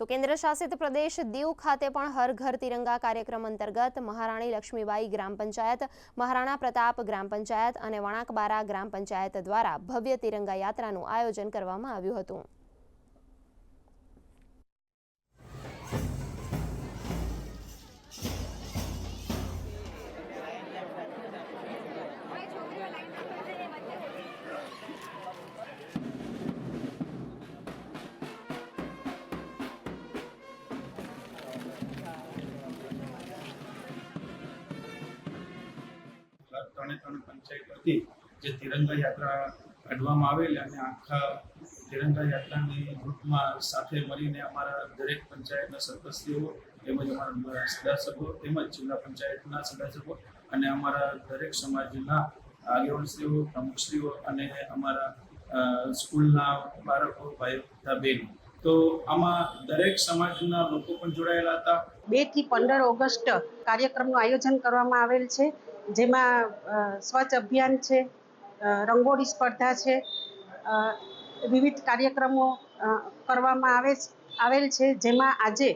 તો કેન્દ્ર શાસિત પ્રદેશ દીવ ખાતે પણ હર ઘર તિરંગા કાર્યક્રમ અંતર્ગત મહારાણી લક્ષ્મીબાઈ ગ્રામ પંચાયત, મહારાણા પ્રતાપ ગ્રામ પંચાયત અને વણાકબારા ગ્રામ પંચાયત દ્વારા ભવ્ય તિરંગા યાત્રાનું આયોજન કરવામાં આવ્યું હતું. ત્રણે ત્રણ પંચાયત હતી, જે તિરંગા યાત્રા કાઢવામાં આવેલી અને આખા તિરંગા યાત્રાની ગ્રુપમાં સાથે મળીને અમારા દરેક પંચાયતના સરપંચીઓ તેમજ અમારા સદસ્યો તેમજ જિલ્લા પંચાયતના સદસ્યો અને અમારા દરેક સમાજના આગેવાનશ્રીઓ, પ્રમુખશ્રીઓ અને અમારા સ્કૂલના બાળકો, ભાઈઓ તથા બહેનો. તો આમાં દરેક સમાજના લોકો પણ જોડાયેલા હતા. બેથી પંદર ઓગસ્ટ કાર્યક્રમનું આયોજન કરવામાં આવેલ છે. જેમાં સ્વચ્છ અભિયાન છે રંગોળી સ્પર્ધા છે વિવિધ કાર્યક્રમો કરવામાં આવે આવેલ છે, જેમાં આજે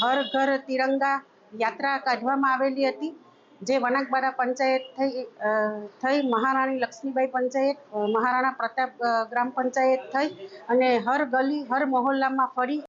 હર ઘર તિરંગા યાત્રા કાઢવામાં આવેલી હતી, જે વણાકબારા પંચાયત થઈ થઈ, મહારાણી લક્ષ્મીબાઈ પંચાયત મહારાણા પ્રતાપ ગ્રામ પંચાયત થઈ અને હર ગલી, હર મહોલ્લામાં ફરી